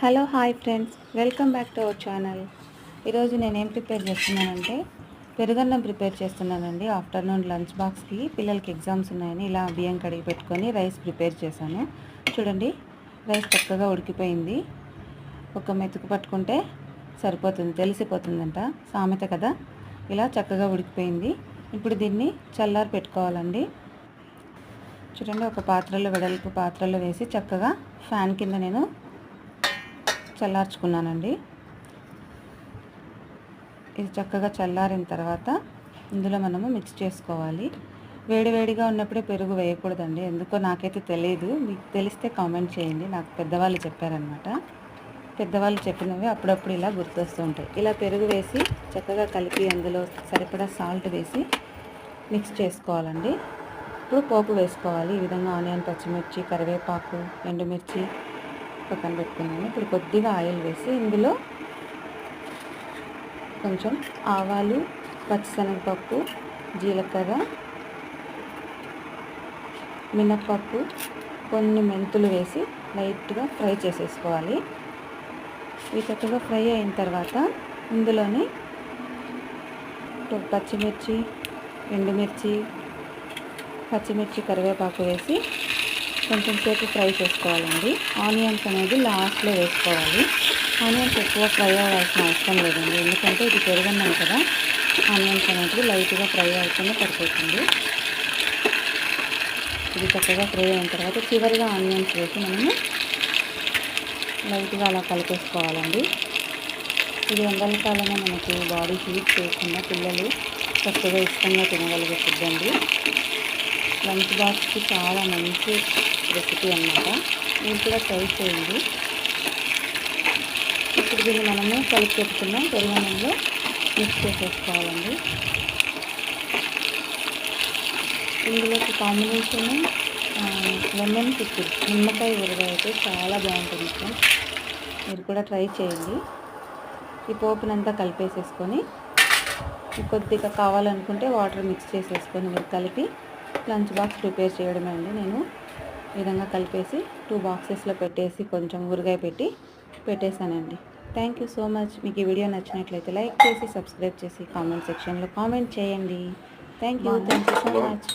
Hello hi friends. Welcome back to our channel. ఈరోజు నేనేం prepare చేస్తున్నానంటే పెరుగన్నం ప్రిపేర్ చేస్తున్నానండి. ఆఫ్టర్నూన్ లంచ్ బాక్స్కి పిల్లలకి ఎగ్జామ్స్ ఉన్నాయని ఇలా బియ్యం కడిగి పెట్టుకొని రైస్ ప్రిపేర్ చేశాను. చూడండి రైస్ చక్కగా ఉడికిపోయింది. ఒక మెతుకు పట్టుకుంటే సరిపోతుంది తెలిసిపోతుందంట. సామెత కదా? ఇలా చక్కగా ఉడికిపోయింది. ఇప్పుడు దీన్ని చల్లారి పెట్టుకోవాలండి. చూడండి ఒక పాత్రలో వెడల్పు పాత్రలో వేసి చక్కగా ఫ్యాన్ కింద నేను చల్లార్చుకున్నానండి. ఇది చక్కగా చల్లారిన తర్వాత ఇందులో మనము మిక్స్ చేసుకోవాలి. వేడివేడిగా ఉన్నప్పుడే పెరుగు వేయకూడదండి. ఎందుకో నాకైతే తెలియదు మీకు తెలిస్తే కామెంట్ చేయండి. నాకు పెద్దవాళ్ళు చెప్పారనమాట పెద్దవాళ్ళు చెప్పినవి అప్పుడప్పుడు ఇలా గుర్తొస్తూ ఉంటాయి. ఇలా పెరుగు వేసి చక్కగా కలిపి అందులో సరిపడా సాల్ట్ వేసి మిక్స్ చేసుకోవాలండి. ఇప్పుడు పోపు వేసుకోవాలి. ఈ విధంగా ఆనియన్ పచ్చిమిర్చి కరివేపాకు ఎండుమిర్చి పక్కన పెట్టుకున్నాను. ఇప్పుడు కొద్దిగా ఆయిల్ వేసి ఇందులో కొంచెం ఆవాలు పచ్చిశనగపప్పు జీలకర్ర మినప్పప్పు కొన్ని మెంతులు వేసి లైట్గా ఫ్రై చేసేసుకోవాలి. ఇవి చక్కగా ఫ్రై అయిన తర్వాత ఇందులోని పచ్చిమిర్చి ఎండుమిర్చి పచ్చిమిర్చి కరివేపాకు వేసి కొంచెం సేపు ఫ్రై చేసుకోవాలండి. ఆనియన్స్ అనేది లాస్ట్లో వేసుకోవాలి. ఆనియన్స్ ఎక్కువ ఫ్రై అవ్వాల్సిన అవసరం లేదండి. ఎందుకంటే ఇది పెరుగున్నాం కదా. ఆనియన్స్ అనేది లైట్గా ఫ్రై అవుతుంది సరిపోతుంది ఇది చక్కగా ఫ్రై అయిన తర్వాత చివరిగా ఆనియన్స్ వేసి మనము లైట్గా అలా కలిపేసుకోవాలండి. ఇది ఎండలకాలంలో మనకి బాడీ హీట్ చేయకుండా పిల్లలు చక్కగా ఇష్టంగా తినగలిగే ఫుడ్ అండి. లంచ్ బాక్స్కి చాలా మంచి రెసిపీ అనమాట మీరు కూడా ట్రై చేయండి. ఇప్పుడు దీన్ని మనము కలిపి పెట్టుకున్నాం. పెరుగన్నంలో మిక్స్ చేసేసుకోవాలండి. ఇందులోకి కాంబినేషన్ లెమన్ పిక్కిల్ నిమ్మకాయ ఊరగాయ అయితే చాలా బాగుంటుంది మీరు కూడా ట్రై చేయండి. ఈ పోపునంతా కలిపేసేసుకొని కొద్దిగా కావాలనుకుంటే వాటర్ మిక్స్ చేసేసుకొని మీరు కలిపి లంచ్ బాక్స్ ప్రిపేర్ చేయడమే అండి నేను. ఈ విధంగా కలిపేసి టూ బాక్సెస్లో పెట్టేసి కొంచెం ఊరగాయ పెట్టి పెట్టేశానండి. Thank you so much. మీకు ఈ వీడియో నచ్చినట్లయితే లైక్ చేసి సబ్స్క్రైబ్ చేసి కామెంట్ సెక్షన్లో కామెంట్ చేయండి. Thank you. Thank you so much.